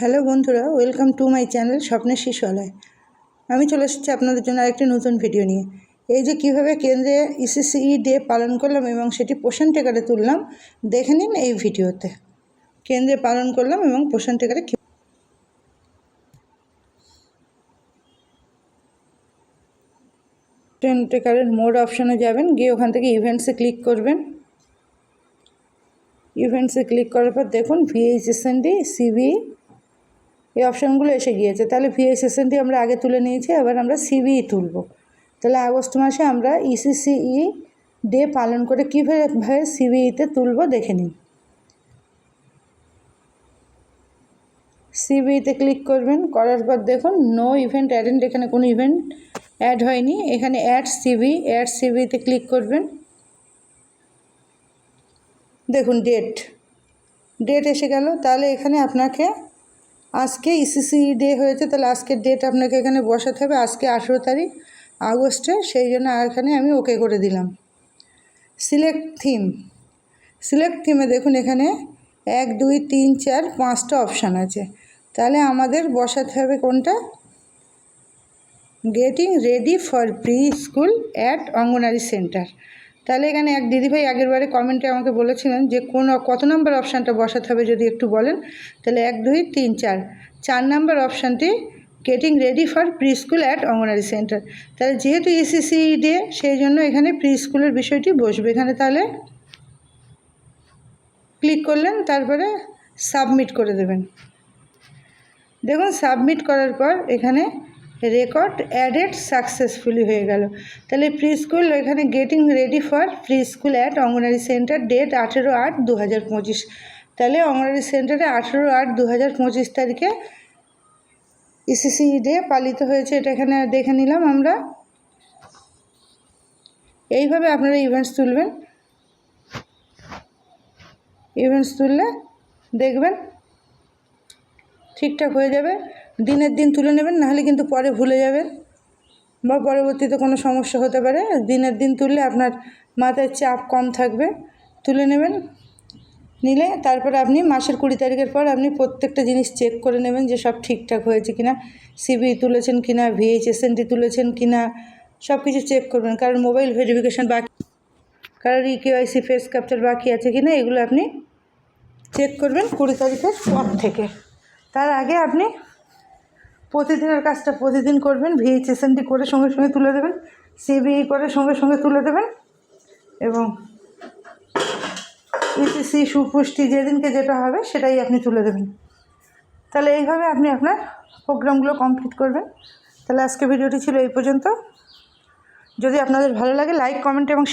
Hello বন্ধুরা, welcome to my channel স্বপ্নের শিশুয়ালয় আমি চলে এসেছি আপনাদের জন্য আরেকটি নতুন ভিডিও নিয়ে। এই যে কীভাবে কেন্দ্রে ইসিসিই ডে পালন করলাম এবং সেটি পোষণ টেকারে তুললাম, দেখে নিন এই ভিডিওতে। কেন্দ্রে পালন করলাম এবং পোষণ টেকারে পোষণ টেকারের মোড অপশানে যাবেন, গিয়ে ওখান থেকে ইভেন্টসে ক্লিক করবেন। ইভেন্টসে ক্লিক করার পর দেখুন ভিএইচএসএনডি সিবি এই অপশানগুলো এসে গিয়েছে। তাহলে ভিএসএসএনটি আমরা আগে তুলে নিয়েছি, এবার আমরা সিবিই তুলব। তাহলে আগস্ট মাসে আমরা E ইসিসিই ডে পালন করে কীভাবে সিবিইতে তুলব দেখে নিন সিবিইতে ক্লিক করবেন, করার পর দেখুন নো ইভেন্ট অ্যাটেন্ড এখানে কোনো ইভেন্ট অ্যাড হয়নি। এখানে অ্যাড সিবি অ্যাড সিবিতে ক্লিক করবেন। দেখুন ডেট ডেট এসে গেল, তাহলে এখানে আপনাকে আজকে ইসিসি ডে হয়েছে, তাহলে আজকের ডেট আপনাকে এখানে বসাতে হবে, আজকে আঠেরো তারিখ, আগস্টে, সেই জন্য এখানে আমি ওকে করে দিলাম। সিলেক্ট থিম সিলেক্ট থিমে দেখুন এখানে এক, দুই, তিন, চার, পাঁচটা অপশান আছে। তাহলে আমাদের বসাতে হবে কোনটা? Getting ready for pre school at Anganwadi centre তাহলে এখানে এক দিদিভাই আগের বারে কমেন্টে আমাকে বলেছিলেন যে কোন কত নম্বর অপশানটা বসাতে হবে যদি একটু বলেন? তাহলে এক, দুই, তিন, চার। চার নম্বর অপশানটি getting ready for pre school at Anganwadi centre তাহলে যেহেতু ইসিসি ডে সেই জন্য এখানে প্রি স্কুলের বিষয়টি বসবে। এখানে তাহলে ক্লিক করলেন, তারপরে সাবমিট করে দেবেন। দেখুন সাবমিট করার পর এখানে রেকর্ড অ্যাডেড সাকসেসফুলি হয়ে গেল। তাহলে প্রি স্কুল এখানে getting ready for pre school at Anganwadi centre date আঠেরো আট দু হাজার পঁচিশ। তাহলে অঙ্গনারী সেন্টারে আঠেরো আট দু হাজার পঁচিশ তারিখে ইসিসি ডে পালিত হয়েছে, এটা এখানে দেখে নিলাম আমরা। এইভাবে আপনারা ইভেন্টস তুলবেন। ইভেন্টস তুললে দেখবেন ঠিকঠাক হয়ে যাবে। দিনের দিন তুলে নেবেন, নাহলে কিন্তু পরে ভুলে যাবেন বা পরবর্তীতে কোনো সমস্যা হতে পারে। দিনের দিন তুললে আপনার মাথায় চাপ কম থাকবে, তুলে নেবেন, নিলে তারপরে আপনি মাসের কুড়ি তারিখের পর আপনি প্রত্যেকটা জিনিস চেক করে নেবেন যে সব ঠিকঠাক হয়েছে কিনা সিবি তুলেছেন কিনা ভিএইচএসএনটি তুলেছেন কিনা, সব কিছু চেক করবেন। কারণ মোবাইল ভেরিফিকেশান বাকি কারোর ই কেওয়াইসি ফেস ক্যাপচার বাকি আছে কিনা, এগুলো আপনি চেক করবেন কুড়ি তারিখের পর থেকে। তার আগে আপনি প্রতিদিনের কাজটা প্রতিদিন করবেন ভিএইচএসএনটি করে সঙ্গে সঙ্গে তুলে দেবেন সিবিই করে সঙ্গে সঙ্গে তুলে দেবেন এবং ইসিসি সুপুষ্টি যেদিনকে যেটা হবে সেটাই আপনি তুলে দেবেন। তাহলে এইভাবে আপনি আপনার প্রোগ্রামগুলো কমপ্লিট করবেন। তাহলে আজকে ভিডিওটি ছিল এই পর্যন্ত। যদি আপনাদের ভালো লাগে, লাইক, কমেন্ট এবং